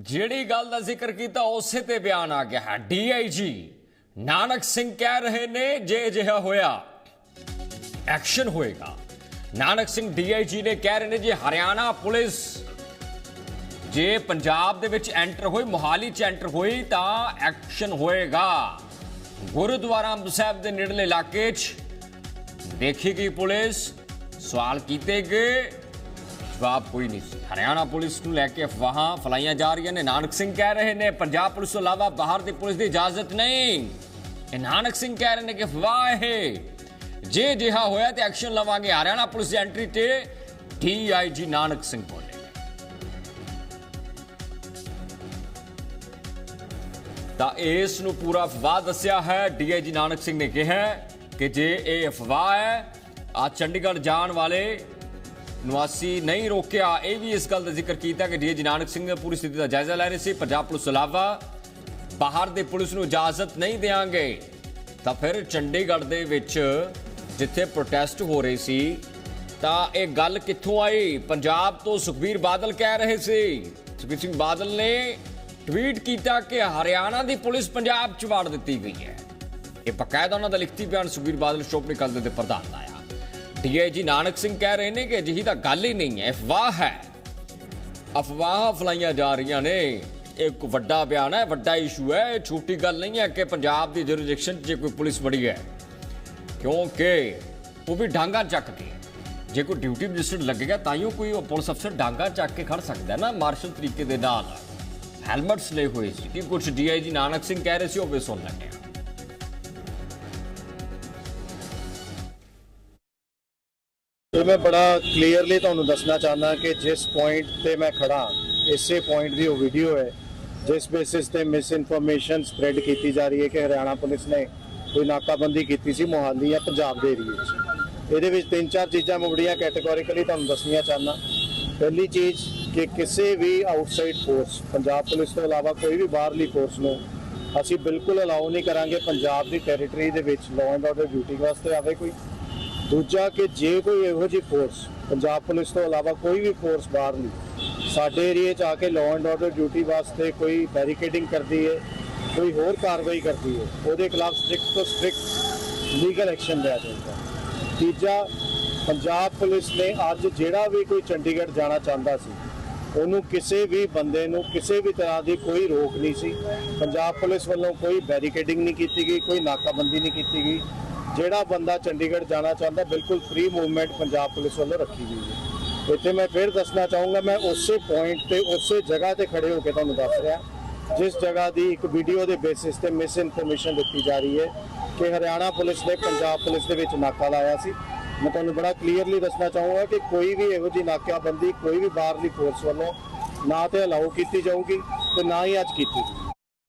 ਜਿਹੜੀ ਗੱਲ ਦਾ ਜ਼ਿਕਰ ਕੀਤਾ, ਉਸੇ ਤੇ ਬਿਆਨ ਆ ਗਿਆ ਹੈ। ਡੀਆਈਜੀ ਨਾਨਕ ਸਿੰਘ ਕਹਿ ਰਹੇ ਨੇ, ਜੇ ਅਜਿਹਾ ਹੋਇਆ, ਐਕਸ਼ਨ ਹੋਏਗਾ। ਨਾਨਕ ਸਿੰਘ ਡੀਆਈਜੀ ਨੇ ਕਹਿ ਰਹੇ ਨੇ ਜੇ, ਹਰਿਆਣਾ ਪੁਲਿਸ, ਜੇ ਪੰਜਾਬ ਦੇ ਵਿੱਚ ਐਂਟਰ ਹੋਈ, ਮੋਹਾਲੀ ਚ ਐਂਟਰ ਹੋਈ, ਤਾਂ ਐਕਸ਼ਨ ਹੋਏਗਾ। ਗੁਰਦੁਆਰਾ ਅੰਬ ਸਾਹਿਬ ਦੇ ਨੇੜਲੇ ਇਲਾਕੇ 'ਚ ਦੇਖੀ ਗਈ ਪੁਲਿਸ, ਸਵਾਲ ਕੀਤੇ ਗਏ। ਜਵਾਬ ਕੋਈ ਨਹੀਂ। ਸੀ ਹਰਿਆਣਾ ਪੁਲਿਸ ਨੂੰ ਲੈ ਕੇ ਅਫਵਾਹਾਂ ਫਲਾਈਆਂ ਜਾ ਰਹੀਆਂ ਨੇ। ਨਾਨਕ ਸਿੰਘ ਕਹਿ ਰਹੇ ਨੇ, ਪੰਜਾਬ ਪੁਲਿਸ ਤੋਂ ਇਲਾਵਾ ਬਾਹਰ ਦੀ ਪੁਲਿਸ ਦੀ ਇਜਾਜ਼ਤ ਨਹੀਂ। ਇਹ ਨਾਨਕ ਸਿੰਘ ਕਹਿ ਰਹੇ ਨੇ ਕਿ ਅਫਵਾਹ ਹੈ ਜੇ ਜਿਹਾ ਹੋਇਆ ਤੇ ਐਕਸ਼ਨ ਲਵਾਂਗੇ। ਹਰਿਆਣਾ ਪੁਲਿਸ ਦੀ ਐਂਟਰੀ ਤੇ ਡੀਆਈਜੀ ਨਾਨਕ ਸਿੰਘ ਬੋਲੇ। ਤਾਂ ਇਸ ਨੂੰ ਪੂਰਾ ਅਫਵਾਹ ਦੱਸਿਆ ਹੈ। ਡੀਆਈਜੀ ਨਾਨਕ ਸਿੰਘ ਨੇ ਕਿਹਾ ਕਿ ਜੇ ਇਹ ਅਫਵਾਹ ਹੈ, ਆ ਚੰਡੀਗੜ੍ਹ ਜਾਣ ਵਾਲੇ ਨਿਵਾਸੀ ਨਹੀਂ ਰੋਕਿਆ। ਇਹ ਵੀ ਇਸ ਗੱਲ ਦਾ ਜ਼ਿਕਰ ਕੀਤਾ ਕਿ ਡੀਆਈਜੀ ਨਾਨਕ ਸਿੰਘ ਨੇ ਪੂਰੀ ਸਥਿਤੀ ਦਾ ਜਾਇਜ਼ਾ ਲੈ ਰਹੇ ਸੀ। ਪੰਜਾਬ ਪੁਲਿਸ ਇਲਾਵਾ ਬਾਹਰ ਦੇ ਪੁਲਿਸ ਨੂੰ ਇਜਾਜ਼ਤ ਨਹੀਂ ਦੇਾਂਗੇ ਤਾਂ ਫਿਰ ਚੰਡੀਗੜ੍ਹ ਦੇ ਵਿੱਚ ਜਿੱਥੇ ਪ੍ਰੋਟੈਸਟ ਹੋ ਰਹੇ ਸੀ, ਤਾਂ ਇਹ ਗੱਲ ਕਿੱਥੋਂ ਆਈ? ਪੰਜਾਬ ਤੋਂ ਸੁਖਬੀਰ ਬਾਦਲ ਕਹਿ ਰਹੇ ਸੀ। ਸੁਖਬੀਰ ਸਿੰਘ ਬਾਦਲ ਨੇ ਟਵੀਟ ਕੀਤਾ ਕਿ ਹਰਿਆਣਾ ਦੀ ਪੁਲਿਸ ਪੰਜਾਬ 'ਚ ਵਾੜ ਦਿੱਤੀ ਗਈ ਹੈ। ਇਹ ਬਕਾਇਦਾ ਉਹਨਾਂ ਦਾ ਲਿਖਤੀ ਬਿਆਨ ਸੁਖਬੀਰ ਬਾਦਲ ਸ਼ੋਪ ਨਿਕਲਦੇ ਦੇ ਪ੍ਰਧਾਨ ਆਇਆ ਡੀਆਈਜੀ ਨਾਨਕ ਸਿੰਘ ਕਹਿ ਰਹੇ ਨੇ ਕਿ ਅਜਿਹੀ ਤਾਂ ਗੱਲ ਹੀ ਨਹੀਂ ਹੈ। ਅਫਵਾਹ ਹੈ। ਅਫਵਾਹਾਂ ਫਲਾਈਆਂ ਜਾ ਰਹੀਆਂ ਨੇ। ਇੱਕ ਵੱਡਾ ਬਿਆਨ ਹੈ, ਵੱਡਾ ਇਸ਼ੂ ਹੈ। ਇਹ ਛੋਟੀ ਗੱਲ ਨਹੀਂ ਹੈ ਕਿ ਪੰਜਾਬ ਦੀ ਜੁਰਿਸਡਿਕਸ਼ਨ 'ਚ ਜੇ ਕੋਈ ਪੁਲਿਸ ਬੜੀ ਹੈ। ਕਿਉਂਕਿ ਉਹ ਵੀ ਡਾਂਗਾ ਚੱਕ ਕੇ ਜੇ ਕੋਈ ਡਿਊਟੀ ਮੈਜਿਸਟਰੇਟ ਲੱਗੇਗਾ ਤਾਂ ਹੀ ਉਹ ਕੋਈ ਪੁਲਿਸ ਅਫਸਰ ਡਾਂਗਾ ਚੱਕ ਕੇ ਖੜ ਸਕਦਾ ਨਾ ਮਾਰਸ਼ਲ ਤਰੀਕੇ ਦੇ ਨਾਲ। ਹੈਲਮਟਸ ਲਏ ਹੋਏ ਸੀ। ਕਿ ਕੁਝ ਡੀਆਈਜੀ ਨਾਨਕ ਸਿੰਘ ਕਹਿ ਰਹੇ ਸੀ, ਉਹ ਵੀ ਸੁਣ ਲੈਂਦੇ ਹਾਂ ਮੈਂ ਬੜਾ ਕਲੀਅਰਲੀ ਤੁਹਾਨੂੰ ਦੱਸਣਾ ਚਾਹੁੰਦਾ ਕਿ ਜਿਸ ਪੁਆਇੰਟ ਤੇ ਮੈਂ ਖੜਾ, ਇਸੇ ਪੁਆਇੰਟ ਦੀ ਉਹ ਵੀਡੀਓ ਹੈ, ਜਿਸ ਬੇਸਿਸ ਤੇ ਮਿਸ ਇਨਫੋਰਮੇਸ਼ਨ ਸਪਰੈਡ ਕੀਤੀ ਜਾ ਰਹੀ ਹੈ ਕਿ ਹਰਿਆਣਾ ਪੁਲਿਸ ਨੇ ਕੋਈ ਨਾਕਾਬੰਦੀ ਕੀਤੀ ਸੀ ਮੋਹਾਲੀ ਜਾਂ ਪੰਜਾਬ ਦੇ ਏਰੀਏ 'ਚ। ਇਹਦੇ ਵਿੱਚ ਤਿੰਨ ਚਾਰ ਚੀਜ਼ਾਂ ਮੈਂ ਬੜੀਆਂ ਕੈਟਾਗੋਰੀਕਲੀ ਤੁਹਾਨੂੰ ਦੱਸਣੀਆਂ ਚਾਹੁੰਦਾ। ਪਹਿਲੀ ਚੀਜ਼ ਕਿ ਕਿਸੇ ਵੀ ਆਊਟਸਾਈਡ ਫੋਰਸ ਪੰਜਾਬ ਪੁਲਿਸ ਤੋਂ ਇਲਾਵਾ ਕੋਈ ਵੀ ਬਾਹਰਲੀ ਫੋਰਸ ਨੂੰ ਅਸੀਂ ਬਿਲਕੁਲ ਅਲਾਉ ਨਹੀਂ ਕਰਾਂਗੇ, ਪੰਜਾਬ ਦੀ ਟੈਰੀਟਰੀ ਦੇ ਵਿੱਚ ਲਾਅ ਐਂਡ ਆਰਡਰ ਡਿਊਟੀ ਵਾਸਤੇ ਆਵੇ ਕੋਈ। ਦੂਜਾ ਕਿ ਜੇ ਕੋਈ ਇਹੋ ਜਿਹੀ ਫੋਰਸ ਪੰਜਾਬ ਪੁਲਿਸ ਤੋਂ ਇਲਾਵਾ ਕੋਈ ਵੀ ਫੋਰਸ ਬਾਹਰ ਨਹੀਂ, ਸਾਡੇ ਏਰੀਏ 'ਚ ਆ ਕੇ ਲਾਅ ਐਂਡ ਆਰਡਰ ਡਿਊਟੀ ਵਾਸਤੇ ਕੋਈ ਬੈਰੀਕੇਡਿੰਗ ਕਰਦੀ ਹੈ ਕੋਈ ਹੋਰ ਕਾਰਵਾਈ ਕਰਦੀ ਹੈ ਉਹਦੇ ਖਿਲਾਫ ਸਟ੍ਰਿਕਟ ਤੋਂ ਸਟ੍ਰਿਕਟ ਲੀਗਲ ਐਕਸ਼ਨ ਲਿਆ ਜਾਂਦਾ। ਤੀਜਾ, ਪੰਜਾਬ ਪੁਲਿਸ ਨੇ ਅੱਜ ਜਿਹੜਾ ਵੀ ਕੋਈ ਚੰਡੀਗੜ੍ਹ ਜਾਣਾ ਚਾਹੁੰਦਾ ਸੀ, ਉਹਨੂੰ ਕਿਸੇ ਵੀ ਬੰਦੇ ਨੂੰ ਕਿਸੇ ਵੀ ਤਰ੍ਹਾਂ ਦੀ ਕੋਈ ਰੋਕ ਨਹੀਂ ਸੀ। ਪੰਜਾਬ ਪੁਲਿਸ ਵੱਲੋਂ ਕੋਈ ਬੈਰੀਕੇਡਿੰਗ ਨਹੀਂ ਕੀਤੀ ਗਈ, ਕੋਈ ਨਾਕਾਬੰਦੀ ਨਹੀਂ ਕੀਤੀ ਗਈ। ਜਿਹੜਾ ਬੰਦਾ ਚੰਡੀਗੜ੍ਹ ਜਾਣਾ ਚਾਹੁੰਦਾ, ਬਿਲਕੁਲ ਫ੍ਰੀ ਮੂਵਮੈਂਟ ਪੰਜਾਬ ਪੁਲਿਸ ਵੱਲੋਂ ਰੱਖੀ ਗਈ ਹੈ। ਇੱਥੇ ਮੈਂ ਫਿਰ ਦੱਸਣਾ ਚਾਹੂੰਗਾ, ਮੈਂ ਉਸੇ ਪੁਆਇੰਟ ਤੇ, ਉਸੇ ਜਗ੍ਹਾ ਤੇ ਖੜੇ ਹੋ ਕੇ ਤੁਹਾਨੂੰ ਦੱਸ ਰਿਹਾ, ਜਿਸ ਜਗ੍ਹਾ ਦੀ ਇੱਕ ਵੀਡੀਓ ਦੇ ਬੇਸਿਸ ਤੇ ਮਿਸ ਇਨਫੋਰਮੇਸ਼ਨ ਦਿੱਤੀ ਜਾ ਰਹੀ ਹੈ ਕਿ ਹਰਿਆਣਾ ਪੁਲਿਸ ਨੇ ਪੰਜਾਬ ਪੁਲਿਸ ਦੇ ਵਿੱਚ ਨਾਕਾ ਲਾਇਆ ਸੀ। ਮੈਂ ਤੁਹਾਨੂੰ ਬੜਾ ਕਲੀਅਰਲੀ ਦੱਸਣਾ ਚਾਹੂੰਗਾ ਕਿ ਕੋਈ ਵੀ ਇਹੋ ਜਿਹੀ ਨਾਕਾਬੰਦੀ ਕੋਈ ਵੀ ਬਾਹਰਲੀ ਫੋਰਸ ਵੱਲੋਂ ਨਾ ਤੇ ਅਲਾਉ ਕੀਤੀ ਜਾਊਗੀ ਤੇ ਨਾ ਹੀ ਅੱਜ ਕੀਤੀ ਗਈ